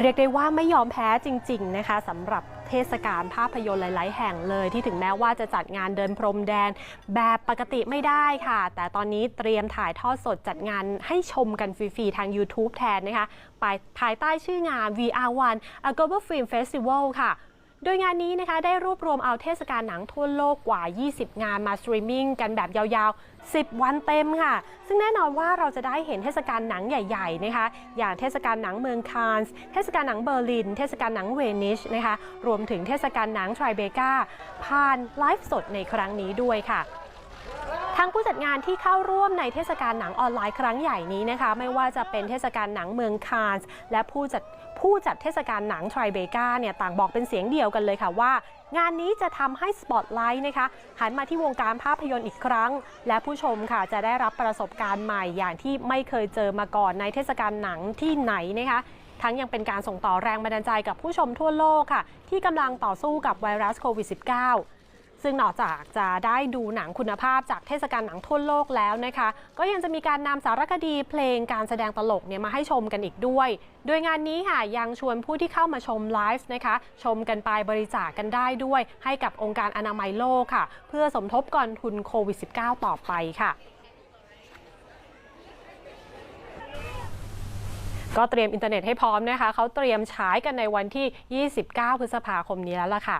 เรียกได้ว่าไม่ยอมแพ้จริง ๆ นะคะสำหรับเทศกาลภาพยนตร์หลาย ๆ แห่งเลย ที่ถึงแม้ว่าจะจัดงานเดินพรมแดนแบบปกติไม่ได้ค่ะ แต่ตอนนี้เตรียมถ่ายทอดสดจัดงานให้ชมกันฟรี ๆ ทาง YouTube แทนนะคะไปภายใต้ชื่องาน VR1 A Global Film Festival ค่ะ โดยงานนี้นะคะได้รวบรวมเอาเทศกาลหนังทั่วโลกกว่า 20 งานมาสตรีมมิ่งกันแบบยาวๆ 10 วันเต็มค่ะ ซึ่งแน่นอนว่าเราจะได้เห็นเทศกาลหนังใหญ่ๆนะคะ อย่างเทศกาลหนังเมืองคานส์ เทศกาลหนังเบอร์ลิน เทศกาลหนังเวนิชนะคะ รวมถึงเทศกาลหนังทรเบกาผ่านไลฟ์สดในครั้งนี้ด้วยค่ะทางผู้จัดงานที่เข้าร่วมในเทศกาลหนังออนไลน์ครั้งใหญ่นี้นะคะ ไม่ว่าจะเป็นเทศกาลหนังเมืองคานส์และผู้จัด ผู้จัดเทศกาลหนังไทรเบกาเนี่ยต่างบอกเป็นเสียงเดียวกันเลยค่ะว่า งานนี้จะทำให้สปอตไลท์นะคะหันมาที่วงการภาพยนตร์อีกครั้ง และผู้ชมค่ะจะได้รับประสบการณ์ใหม่อย่างที่ไม่เคยเจอมาก่อนในเทศกาลหนังที่ไหนนะคะทั้งยังเป็นการส่งต่อแรงบันดาลใจกับผู้ชมทั่วโลกค่ะ ที่กำลังต่อสู้กับไวรัสโควิด -19 ซึ่งนอกจากจะได้ดูหนังคุณภาพจากเทศกาลหนังทั่วโลกแล้วนะคะ ก็ยังจะมีการนำสารคดีเพลงการแสดงตลกเนี่ยมาให้ชมกันอีกด้วย โดยงานนี้ค่ะยังชวนผู้ที่เข้ามาชมไลฟ์นะคะ ชมกันไปบริจาคกกันได้ด้วย ให้กับองค์การอนามัยโลกค่ะ เพื่อสมทบก่องทุนโควิด -19 ต่อไปค่ะก็เตรียมอินเทอร์เน็ตให้พร้อมนะคะ เขาเตรียมฉายกันในวันที่ 29 พฤษภาคมนี้แล้วล่ะค่ะ